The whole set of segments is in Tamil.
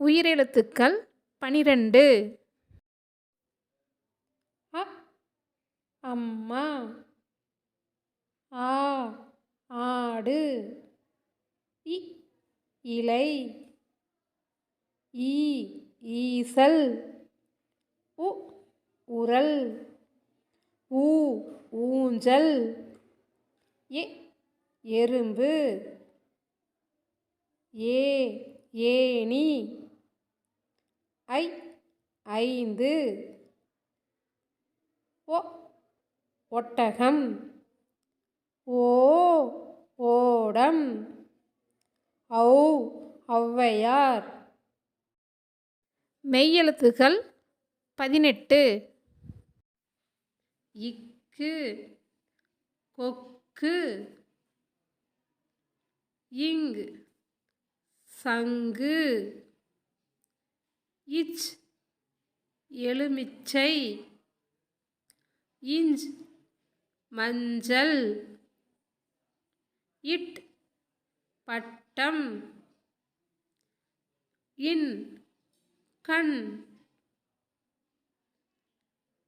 உயிரெழுத்துக்கள் பனிரெண்டு. அ அம்மா ஆ ஆடு. இ இலை. ஈ ஈசல். உ உரல். ஊ ஊஞ்சல். எ எறும்பு. ஏ ஏணி. ஐ ஐந்து. ஒ ஒட்டகம். ஓ ஓடம். ஔ ஔவையார். மெய்யெழுத்துகள் பதினெட்டு. இக்கு கொக்கு. இங்கு சங்கு. இச் எலுமிச்சை இஞ்ச் மஞ்சள். இட் பட்டம். இன் கண்.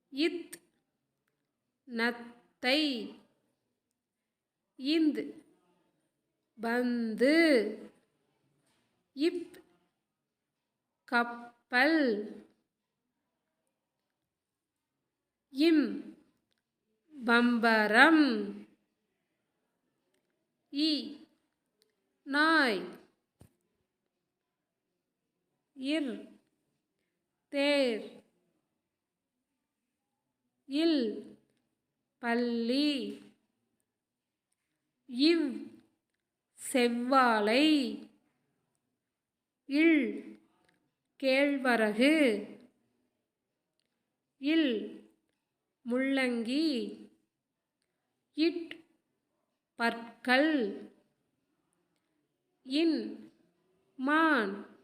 இத் நத்தை. இந்த் பந்து. இப் பல். இம். பம்பரம். இ. நாய். இர். தேர். இல். பள்ளி. இவ். செவ்வாழை. இல். கேழ்வரகு. இல் முள்ளங்கி. இட் பற்கள். இன் மான்